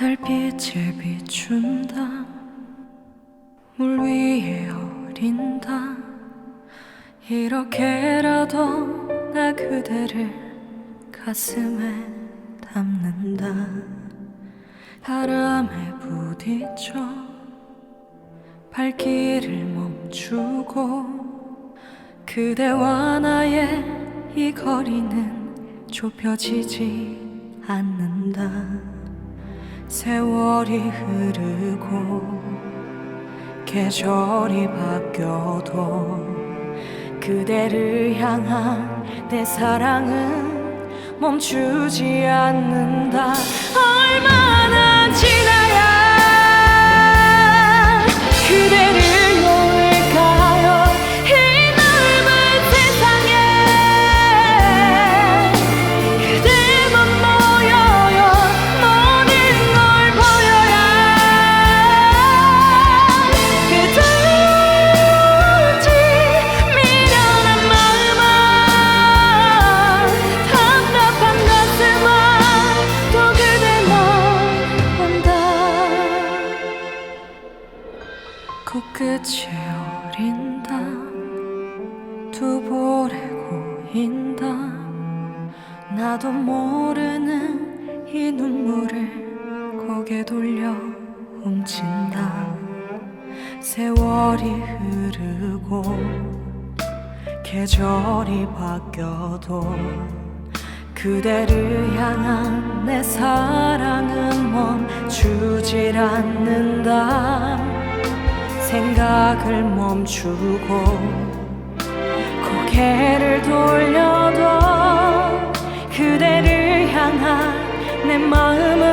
달빛에 비춘다. 물 위에 어린다. 이렇게라도 나 그대를 가슴에 담는다. 바람에 부딪혀 발길을 멈추고 그대와 나의 이 거리는 좁혀지지 않는다 세월이 흐르고 계절이 바뀌어도 그대를 향한 내 사랑은 멈추지 않는다 끝이 어린다. 두 볼에 고인다. 나도 모르는 이 눈물을 고개 돌려 훔친다. 세월이 흐르고 계절이 바뀌어도 그대를 향한 내 사랑은 멈추질 않는다 생각을 멈추고 고개를 돌려도 그대를 향한 내 마음